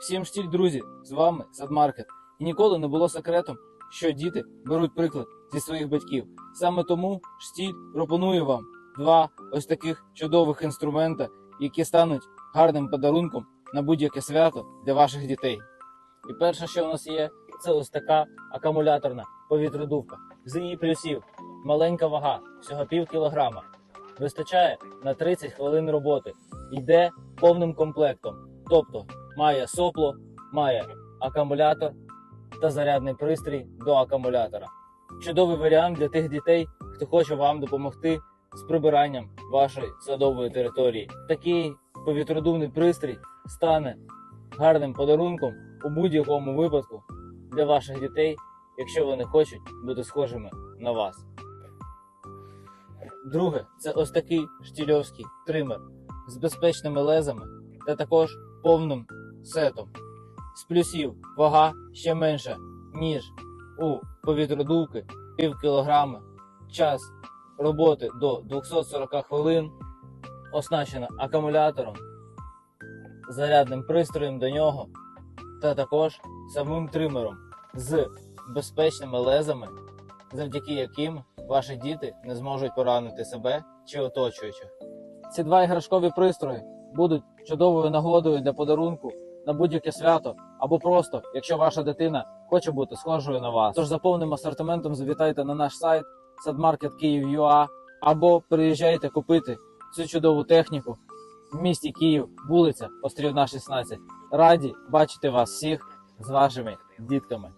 Всім штіль, друзі, з вами Садмаркет. І ніколи не було секретом, що діти беруть приклад зі своїх батьків. Саме тому штіль пропонує вам два ось таких чудових інструмента, які стануть гарним подарунком на будь-яке свято для ваших дітей. І перше, що у нас є, це ось така акумуляторна повітродувка. З її плюсів маленька вага, всього пів кілограма. Вистачає на 30 хвилин роботи. Йде повним комплектом. Тобто має сопло, має акумулятор та зарядний пристрій до акумулятора. Чудовий варіант для тих дітей, хто хоче вам допомогти з прибиранням вашої садової території. Такий повітродувний пристрій стане гарним подарунком у будь-якому випадку для ваших дітей, якщо вони хочуть бути схожими на вас. Друге, це ось такий штільовський тример з безпечними лезами та також повним сетом. З плюсів вага ще менша, ніж у повітродувки пів кілограми. Час роботи до 240 хвилин, оснащена акумулятором, зарядним пристроєм до нього, та також самим тримером з безпечними лезами, завдяки яким ваші діти не зможуть поранити себе чи оточуючих. Ці два іграшкові пристрої будуть чудовою нагодою для подарунку на будь-яке свято, або просто, якщо ваша дитина хоче бути схожою на вас. Тож за повним асортиментом завітайте на наш сайт sadmarket.kyiv.ua або приїжджайте купити цю чудову техніку в місті Київ, вулиця Острівна 16. Раді бачити вас всіх з вашими дітками.